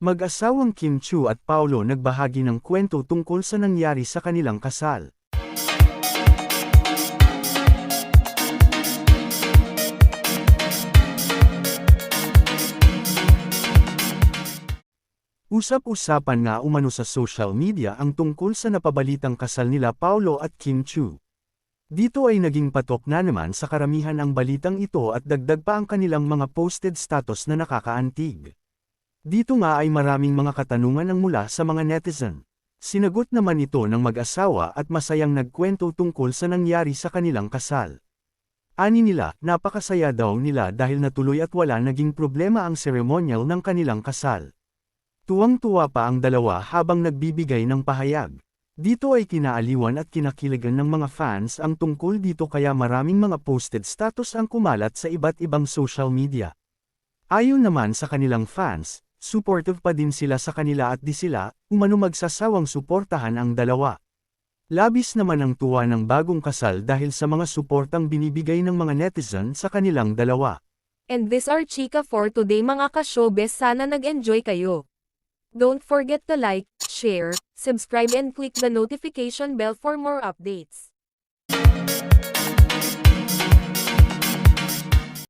Mag-asawang Kim Chu at Paulo nagbahagi ng kwento tungkol sa nangyari sa kanilang kasal. Usap-usapan nga umano sa social media ang tungkol sa napabalitang kasal nila Paulo at Kim Chu. Dito ay naging patok na naman sa karamihan ang balitang ito at dagdag pa ang kanilang mga posted status na nakakaantig. Dito nga ay maraming mga katanungan ang mula sa mga netizen. Sinagot naman ito ng mag-asawa at masayang nagkwento tungkol sa nangyari sa kanilang kasal. Ani nila, napakasaya daw nila dahil natuloy at wala naging problema ang ceremonial ng kanilang kasal. Tuwang-tuwa pa ang dalawa habang nagbibigay ng pahayag. Dito ay kinaaliwan at kinakiligan ng mga fans ang tungkol dito kaya maraming mga posted status ang kumalat sa iba't ibang social media. Ayon naman sa kanilang fans, supportive pa din sila sa kanila at di sila, umano magsasawang suportahan ang dalawa. Labis naman ang tuwa ng bagong kasal dahil sa mga suportang binibigay ng mga netizen sa kanilang dalawa. And this are chika for today mga ka-showbiz sana nag-enjoy kayo. Don't forget to like, share, subscribe and click the notification bell for more updates.